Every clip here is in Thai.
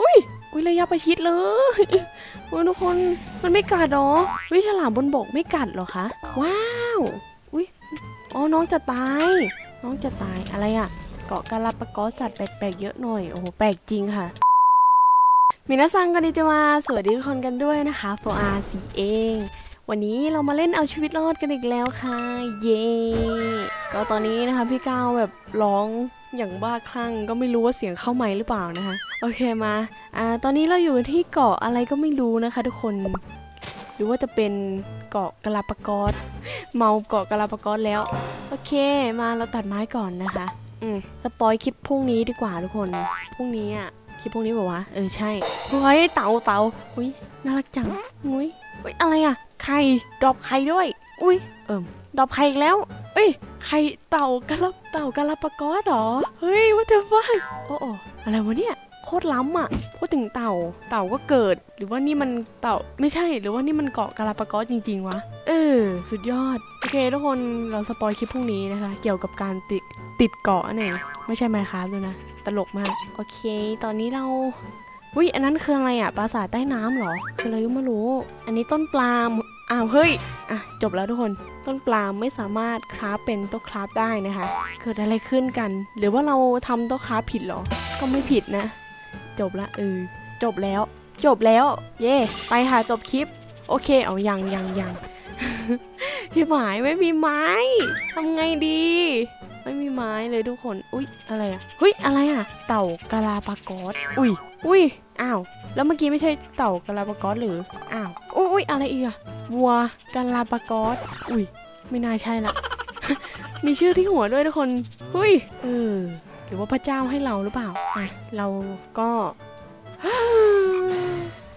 อุ้ยอุ้ยระยะประชิดเลยโอ้ยทุกคนมันไม่กัดหรอวิฉลามบนบกไม่กัดเหรอคะว้าวอุ้ยอ๋อน้องจะตาย น้องจะตายอะไรอะเกาะกาลาปากอสัตว์แปลกๆเยอะหน่อยโอ้โหแปลกจริงค่ะมินาซังกันดีจะมาสวัสดีทุกคนกันด้วยนะคะโฟอาสีเอง วันนี้เรามาเล่นเอาชีวิตรอดกันอีกแล้วค่ะ เย้ก็ตอนนี้นะคะพี่ก้าวแบบร้องอย่างบ้าคลั่งก็ไม่รู้ว่าเสียงเข้าไหมหรือเปล่านะคะ โอเคมาอ่าตอนนี้เราอยู่ที่เกาะอะไรก็ไม่รู้นะคะ ทุกคน หรือว่าจะเป็นเกาะกาลาปากอสเมาเกาะกาลาปากอสแล้ว โอเคมาเราตัดไม้ก่อนนะคะ อืมสปอยคลิปพรุ่งนี้ดีกว่าทุกคนพรุ่งนี้อะคลิปพวกนี้บอกว่าเออใช่เฮ้ยเต่าเต่าอุ้ยน่ารักจังอุ้ยอุ้ยอะไรอะ ไข่ดรอปไข่ด้วย อุ้ยเอิมดรอปไข่อีกแล้ว เอ้ย ไข่เต่ากะละเต่ากะละปะกอสเหรอ เฮ้ยว่าจะว่าโอ้โออะไรวะเนี่ยโคตรล้ำอะพูดถึงเต่า เต่าก็เกิด หรือว่านี่มันเต่าไม่ใช่ หรือว่านี่มันเกาะกะลาปากอสจริงๆวะ เออ สุดยอด โอเคทุกคนเราสปอยคลิปพรุ่งนี้นะคะ เกี่ยวกับการติดติดเกาะเนี่ยไม่ใช่ไมค์ครับด้วยนะ ตลกมาก โอเค ตอนนี้เราวิอันนั้นคืออะไรอะปราสาทใต้น้ำเหรอ คืออะไรก็ไม่รู้ อันนี้ต้นปลาม อ้าวเฮ้ยอะจบแล้วทุกคนต้นปลาไม่สามารถคราฟเป็นโต๊ะคราฟได้นะคะ เกิดอะไรขึ้นกัน หรือว่าเราทำโต๊ะคราฟผิดเหรอ ก็ไม่ผิดนะ จบละเออจบแล้ว จบแล้ว เย่ไปค่ะจบคลิป โอเค เอายังยังยังพี่หมายไม่มีไม้ทำไงดี ไม่มีไม้เลยทุกคน อุ๊ยอะไรอะเฮ้ยอะไรอะ เต่ากาลาปากอส อุ้ยอุ้ยอ้าว แล้วเมื่อกี้ไม่ใช่เต่ากาลาปากอสหรือ อ้าวอุ๊ยอะไรอีกอะวัวกาลาปากอส อุ้ย ไม่น่าใช่ละ มีชื่อที่หัวด้วยทุกคนหุ้ย เออ หรือว่าพระเจ้าให้เราหรือเปล่าอะเราก็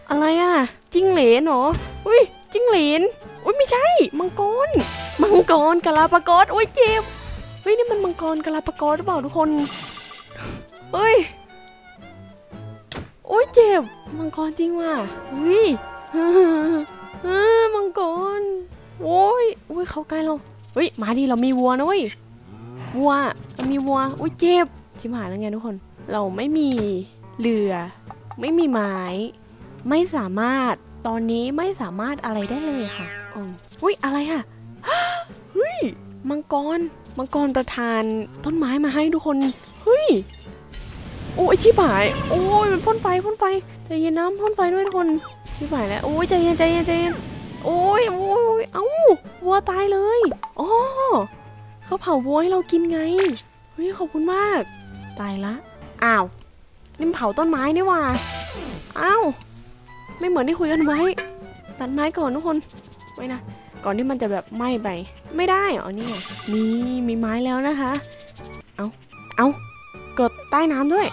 อะไรอะจิ้งเหลนเหรอ อุ้ย จิ้งเหลน อุ้ยไม่ใช่ มังกร มังกรกาลาปากอส อุ้ยเจ็บ เฮ้ยนี่มันมังกรกาลาปากอสหรือเปล่าทุกคน เฮ้ย โอ้ยเจ็บ มังกรจริงว่ะอุ้ยมังกร โอ้ยโอ้ยเขาใกล้เราเฮ้ยมาดิเรามีวัวนะเว้ย วัวเรามีวัวโอ้ยเจ็บชิบหายแล้วไงทุกคน เราไม่มีเรือ ไม่มีไม้ ไม่สามารถ ตอนนี้ไม่สามารถอะไรได้เลยค่ะอุ้ยอะไรอะเฮ้ยมังกร มังกรประทานต้นไม้มาให้ทุกคน เฮ้ย โอ้ยชิบหาย โอ้ยมันพ่นไฟพ่นไฟใจเย็นน้ำพ่นไฟด้วยทุกคนชิบหายแล้วโอ้ยใจเย็นใจเย็นใจเย็นโอ้ยโอ้ยโอ้ยเอ้าวัวตายเลยอ๋อเขาเผาวัวให้เรากินไงเฮ้ยขอบคุณมาก ตายละอ้าวนี่มันเผาต้นไม้นี่ว่าอ้าวไม่เหมือนที่คุยกันไว้ตัดไม้ก่อนทุกคนไว้นะก่อนที่มันจะแบบไหม้ไปไม่ได้เหรอนี่ไงนี่มีไม้แล้วนะคะ เอาเอา กิดใต้น้ำด้วย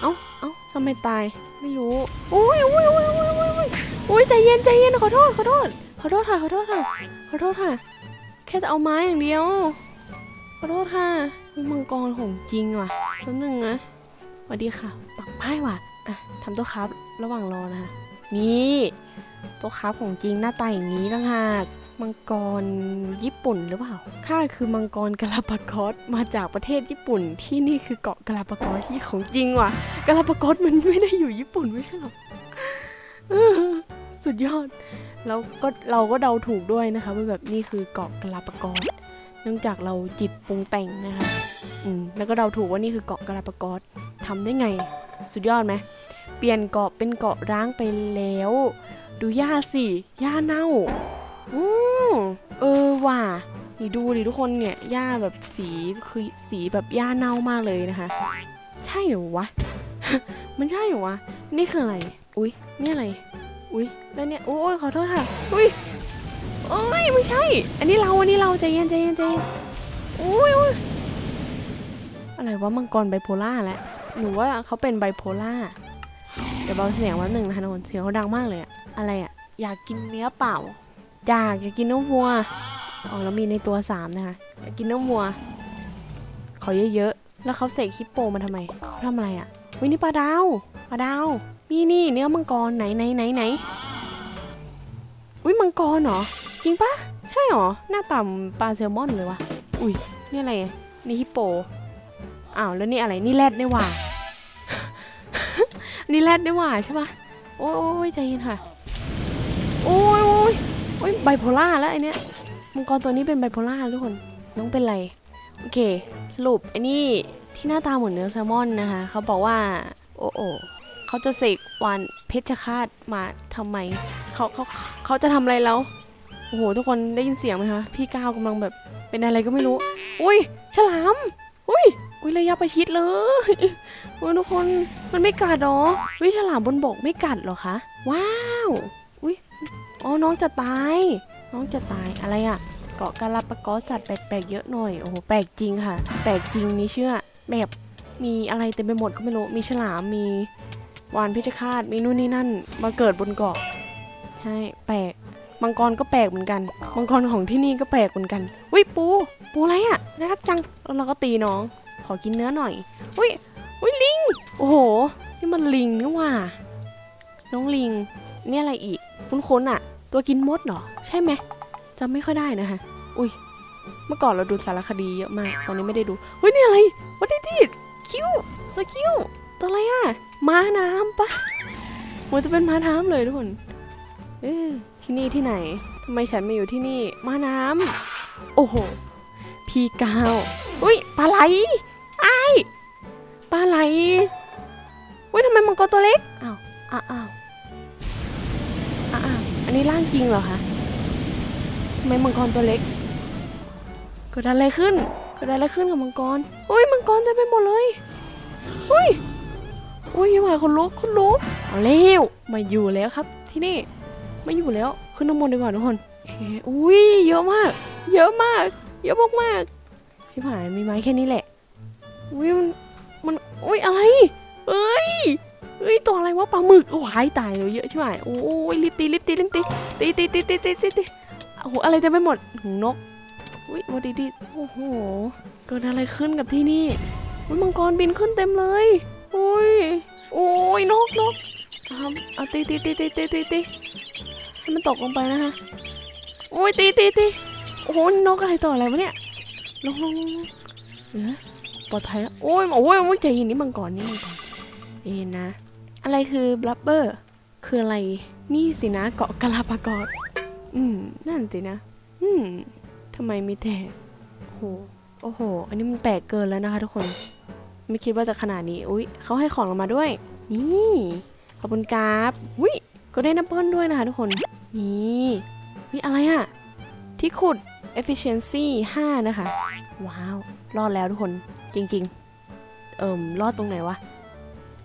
เอ้า เอ้าทำไมตาย ไม่รู้โอ้ยโอ้ยโอ้ยโอ้ยโอ้ยโอ้ยโอ้ยใจเย็นใจเย็นขอโทษขอโทษ ขอโทษค่ะ ขอโทษค่ะ ขอโทษค่ะ แค่จะเอาไม้อย่างเดียว ขอโทษค่ะมังกรของจริงว่ะแป๊บนึงนะสวัสดีค่ะ ปักป้ายว่ะ อะทำตัวครับ ระหว่างรอนะคะนี่ ตัวครับของจริงหน้าตาอย่างนี้ต่างหาก มังกรญี่ปุ่นหรือเปล่า ข้าคือมังกรกาลาปากอสมาจากประเทศญี่ปุ่น ที่นี่คือเกาะกาลาปากอสที่ของจริงว่ะกาลาปากอสมันไม่ได้อยู่ญี่ปุ่นไม่ใช่หรอสุดยอด แล้วก็เราก็เดาถูกด้วยนะคะว่าแบบนี่คือเกาะกาลาปากอสเนื่องจากเราจิตปรุงแต่งนะคะอืมแล้วก็เดาถูกว่านี่คือเกาะกาลาปากอสทำได้ไง สุดยอดไหมเปลี่ยนเกาะเป็นเกาะร้างไปแล้ว ดูหญ้าสิหญ้าเน่า อืมเออว่ะนี่ดูดิทุกคนเนี่ยหญ้าแบบสีคือสีแบบหญ้าเน่ามากเลยนะคะ ใช่เหรอวะ มันใช่เหรอวะ นี่คืออะไร อุ้ยนี่อะไร อุ้ยแล้วเนี่ยโอ้ยขอโทษค่ะ อุ้ยโอ้ยไม่ใช่ อันนี้เราอันนี้เราใจเย็นใจเย็นใจเย็นโอ้ยโอ้ยอะไรวะมังกรไบโพล่าแหละหนูว่าเขาเป็นไบโพล่าเดี๋ยวเบาเสียงแป๊บหนึ่งนะคะทุกคนเสียงเขาดังมากเลยอะอะไรอะอยากกินเนื้อเปล่า อยากกินนื้อวัวอ๋อแล้วมีในตัวสามนะคะอยากกินนื้อวัว ขอเยอะๆ แล้วเขาเสกฮิปโปมาทำไมเขาทำอะไรอะ่ะวินี่ปลาดาวปลาดาวนี่นี่เนื้อมังกรไหนไหนไหนไหนอุ้ยมังกรเหรอจริงปะใช่เหรอหน้าต่ำปลาแซลมอนเลยวะอุ้ยนี่อะไรนี่ฮิปโปอ้าวแล้วนี่อะไรนี่แรดนี่หว่านี่แรดได้ว่ะใช่ปะโอ้ยโอ้ยใจเย็นค่ะ โอ้ย โอ้ยไบโพล่าแล้วไอเนี้ยมังกรตัวนี้เป็นไบโพล่าทุกคนน้องเป็นไร โอเค สรุปไอ้นี่ที่หน้าตาเหมือนเนื้อแซลมอนนะคะ เขาบอกว่า โอ้โอเขาจะเสกวานเพชฌฆาตมาทำไมเขาเขาเขาจะทำอะไรแล้วโอ้โหทุกคนได้ยินเสียงไหมคะพี่ก้าวกำลังแบบเป็นอะไรก็ไม่รู้ อุ้ยฉลามอุ้ยอุ้ยระยะประชิดเลยโอ้ยทุกคนมันไม่กัดหรอวิฉลามบนบกไม่กัดหรอคะว้าว อ๋อ น้องจะตาย น้องจะตายอะไรอะเกาะกาลาปากอสัตว์แปลกๆเยอะหน่อย โอ้โห แปลกจริงค่ะ แปลกจริงนี่เชื่อ แบบมีอะไรเต็มไปหมดก็ไม่รู้ มีฉลาม มีวานเพชฌฆาต มีนู่นนี่นั่น มาเกิดบนเกาะ ใช่ แปลก มังกรก็แปลกเหมือนกัน มังกรของที่นี่ก็แปลกเหมือนกันอุ้ยปู ปูอะไรอะน่ารักจัง แล้วเราก็ตีน้อง ขอกินเนื้อหน่อยอุ้ยอุ้ยลิง โอ้โห นี่มันลิงนี่หว่า น้องลิง นี่อะไรอีก คุ้นๆอะ ตัวกินมดเหรอ ใช่ไหมจำไม่ค่อยได้นะคะอุ้ย เมื่อก่อนเราดูสารคดีเยอะมาก ตอนนี้ไม่ได้ดูเฮ้ยนี่อะไร What is it คิวสคิวตัวอะไรอะม้าน้ำปะมันจะเป็นม้าน้ำเลยทุกคนเออที่นี่ที่ไหนทำไมฉันมาอยู่ที่นี่ม้าน้ำโอ้โหพีกาวอุ้ยปลาไหลไอ้ปลาไหลอุ้ยทำไมมังกรตัวเล็กอ้าวอ้าว อันนี้ร่างจริงเหรอคะทำไมมังกรตัวเล็กเกิดอะไรขึ้นเกิดอะไรขึ้นกับมังกรอุ้ยมังกรเต็มไปหมดเลยอุ้ยอุ้ยยังไงคนลุกคนลุกเอาเร็วมาอยู่แล้วครับ ที่นี่ไม่อยู่แล้วขึ้นน้ำมนต์ดีกว่าทุกคนโอเคอุ้ยเยอะมาก เยอะมาก เยอะมากชิบหายมีไม้แค่นี้แหละอุ้ยมันมันอุ้ยอะไรเอ้ย เอ้ยตัวอะไรวะปลาหมึกโอ้ยตายเลยเยอะชิบหายโอ้ยรีบตีรีบตีรีบตีตีตีตีตีตีตีตีโอ้โหอะไรเต็มไปหมดหูนกอุ้ยวันดีดีโอ้โหเกิดอะไรขึ้นกับที่นี่อุ้ยมังกรบินขึ้นเต็มเลยอุ้ยโอ้ยนกนกเอาเอาตีตีตีตีตีตีตีให้มันตกลงไปนะคะโอ้ยตีตีตีโอ้โหนกอะไรต่ออะไรวะเนี่ยลงลงลงลงเออปลอดภัยแล้วโอ้ยโอ้ยโอ้ยใจเย็นนี่มังกรนี่มังกรเอ็นนะ อะไรคือบลับเบอร์คืออะไร นี่สินะเกาะกาลาปากอสอืม นั่นสินะ อืมทำไมมีแต่โอ้โห โอ้โห อันนี้มันแปลกเกินแล้วนะคะทุกคน ไม่คิดว่าจะขนาดนี้ อุ้ยเขาให้ของเรามาด้วย นี่ ขอบคุณกราฟอุ้ยก็ได้น้ำเปิ้ลด้วยนะคะทุกคน นี่วิอะไรอะที่ขุด efficiency 5 นะคะ ว้าว รอดแล้วทุกคน จริง ๆ เอิ่ม รอดตรงไหนวะ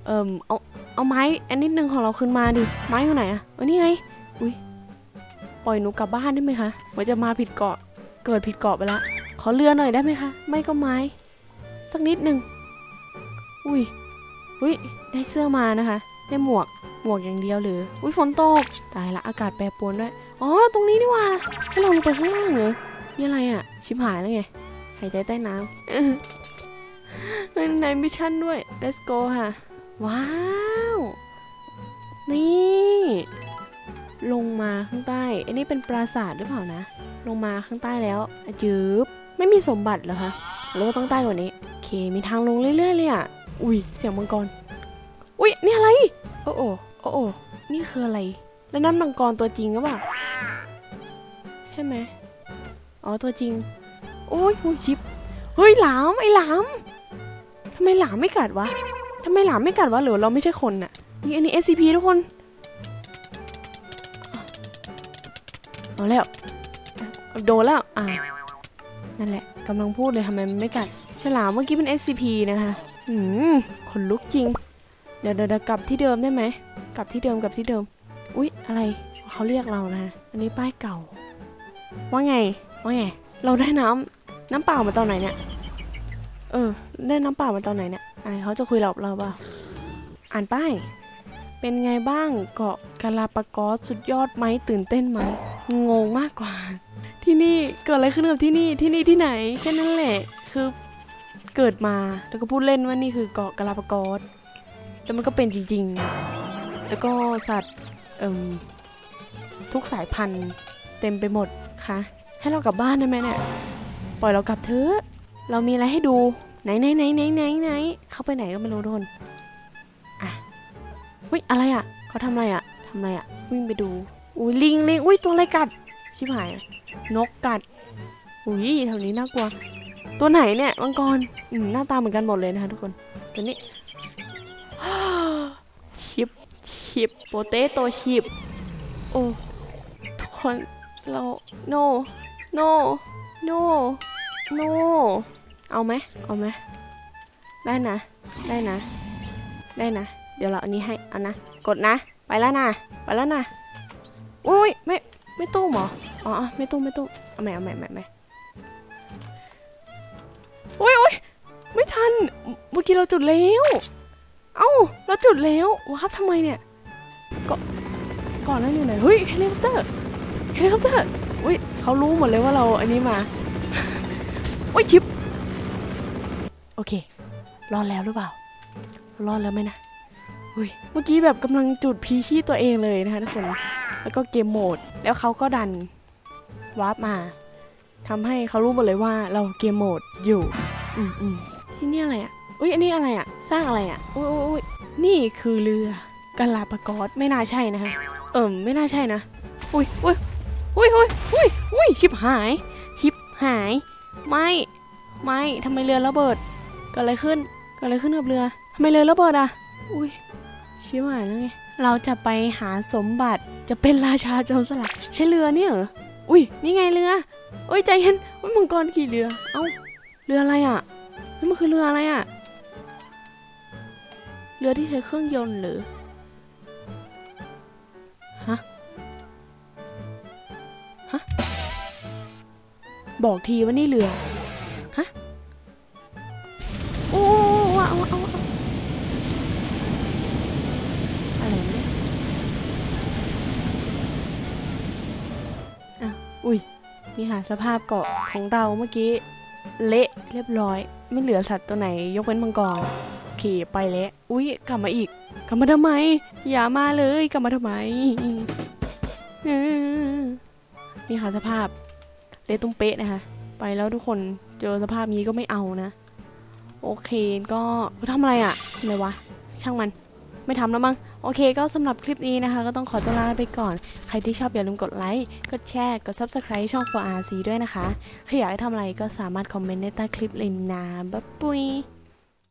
เอิ่ม เอา เอาไม้อันนิดนึงของเราขึ้นมาดิ ไม้อยู่ไหนอะเออนี่ไง อุ้ยปล่อยหนูกลับบ้านได้ไหมคะเหมือนจะมาผิดเกาะ เกิดผิดเกาะไปละ ขอเรือหน่อยได้ไหมคะ ไม่ก็ไม้ สักนิดนึง อุ้ย อุ้ย ได้เสื้อมานะคะ ได้หมวก หมวกอย่างเดียวหรือ อุ้ยฝนตก ตายละ อากาศแปรปรวนด้วย อ๋อ ตรงนี้นี่ว่า ให้เราลงไปข้างล่างเหรอนี่อะไรอะชิบหายแล้วไง หายใจใต้น้ำเออในในมิชชั่นด้วย let's go ค่ะ ว้าว นี่ ลงมาข้างใต้ อันนี้เป็นปราสาทหรือเปล่านะ ลงมาข้างใต้แล้วจืบไม่มีสมบัติเหรอคะหรือว่าต้องใต้กว่านี้ โอเค มีทางลงเรื่อยๆเลยอะ อุ้ย เสียงมังกร อุ้ย นี่อะไร โอ้โอโอ้โอนี่คืออะไร แล้วนั่นมังกรตัวจริงหรือเปล่า ใช่ไหมอ๋อ ตัวจริง โอ้ยโอ้ยชิป เฮ้ย หลาม ไอ้หลามทำไมหลามไม่กัดวะ ทำไมหลามไม่กัดวะหรือเราไม่ใช่คนน่ะนี่อันนี้ SCP ทุกคน เอาแล้ว โดนแล้ว อ่า นั่นแหละกำลังพูดเลยทำไมมันไม่กัด ฉลามเมื่อกี้เป็น SCP นะคะ อืมขนลุกจริง เดี๋ยวเดี๋ยวกลับที่เดิมได้ไหม กลับที่เดิมกลับที่เดิม อุ๊ย อะไร เขาเรียกเรานะ อันนี้ป้ายเก่า ว่าไง ว่าไง เราได้น้ำน้ำเปล่ามาตอนไหนเนี่ย เออ ได้น้ำเปล่ามาตอนไหนเนี่ย อะไรเขาจะคุยเราเราเปล่าอ่านป้าย เป็นไงบ้างเกาะกาลาปากอสสุดยอดไหมตื่นเต้นไหมงงมากกว่า ที่นี่เกิดอะไรขึ้นกับที่นี่ที่นี่ที่ไหนแค่นั้นแหละคือเกิดมาแล้วก็พูดเล่นว่านี่คือเกาะกาลาปากอสแล้วมันก็เป็นจริง ๆ แล้วก็สัตว์เอ่มทุกสายพันธุ์เต็มไปหมดค่ะ ให้เรากลับบ้านได้ไหมเนี่ย ปล่อยเรากลับเถอะ เรามีอะไรให้ดู ไหนไหนไหนไหนไหนไหนเข้าไปไหนก็ไม่รู้ทุกคนอะอุ้ยอะไรอะเขาทำอะไรอะทำอะไรอะวิ่งไปดูอุ้ยลิงลิงอุ้ยตัวอะไรกัดชิบหายนกกัดอุ้ยแถวนี้น่ากลัว ตัวไหนเนี่ยมังกรอืมหน้าตาเหมือนกันหมดเลยนะคะทุกคนตัวนี้ชิปชิปโปเตโตชิปโอ้ทุกคนเรา no no no no เอาไหมเอาไหมได้นะ ได้นะ ได้นะ เดี๋ยวเราอันนี้ให้เอานะ กดนะ ไปแล้วนะ ไปแล้วนะ อุ้ย ไม่ ไม่ตู้หรออ๋ออ๋อ ไม่ตู้ ไม่ตู้ เอาใหม่เอาใหม่ใหม่ใหม่อุ้ยอุ้ยไม่ทัน เมื่อกี้เราจุดแล้ว เอ้า เราจุดแล้วว้าวทำไมเนี่ยก็ก่อนนั้นอยู่ไหน เฮ้ยเฮลิคอปเตอร์ เฮลิคอปเตอร์ อุ้ยเขารู้หมดเลยว่าเราอันนี้มา อุ้ยชิป โอเค รอดแล้วหรือเปล่า รอดแล้วไหมนะอุ้ยเมื่อกี้แบบกำลังจุดพีชีพตัวเองเลยนะคะทุกคน แล้วก็เกมโหมด แล้วเขาก็ดันวาร์ปมาทำให้เขารู้หมดเลยว่าเราเกมโหมดอยู่ อืมอืมที่นี่อะไรอะ อุ้ยอันนี้อะไรอะ สร้างอะไรอะ อุ้ยอุ้ยอุ้ยนี่คือเรือกาลาปากอสไม่น่าใช่นะคะ เอิมไม่น่าใช่นะ อุ้ยอุ้ยอุ้ยอุ้ยอุ้ยอุ้ยชิบหาย ชิบหาย ไม่ ไม่ทำไมเรือระเบิด เกิดอะไรขึ้นเกิดอะไรขึ้นกับเรือทำไมเรือระเบิดอะ อุ้ยชิบหายแล้วไงเราจะไปหาสมบัติจะเป็นราชาโจรสลัดใช่เรือเนี่ยเหรออุ้ยนี่ไงเรืออุ้ยใจเย็นอุ้ยมังกรขี่เรือ เอ้าเรืออะไรอะนี่มันคือเรืออะไรอะเรือที่ใช้เครื่องยนต์หรือฮะฮะบอกทีว่านี่เรือ นี่ค่ะสภาพเกาะของเราเมื่อกี้ เละเรียบร้อย ไม่เหลือสัตว์ตัวไหน ยกเว้นมังกรโอเคไปแล้วอุ้ยกลับมาอีกกลับมาทำไม อย่ามาเลยกลับมาทำไมนี่ค่ะสภาพเละตุ้มเป๊ะนะคะ ไปแล้วทุกคนเจอสภาพนี้ก็ไม่เอานะ โอเคก็ทำอะไรอะ่ะอะไรวะช่างมัน ไม่ทำแล้วมั้ง โอเคก็สำหรับคลิปนี้นะคะ ก็ต้องขอตัวลาไปก่อน ใครที่ชอบอย่าลืมกดไลค์ กดแชร์ กด subscribe ช่อง 4RC ด้วยนะคะใครอยากให้ทำอะไรก็สามารถคอมเมนต์ได้ใต้คลิปเลยนะบ๊ายบาย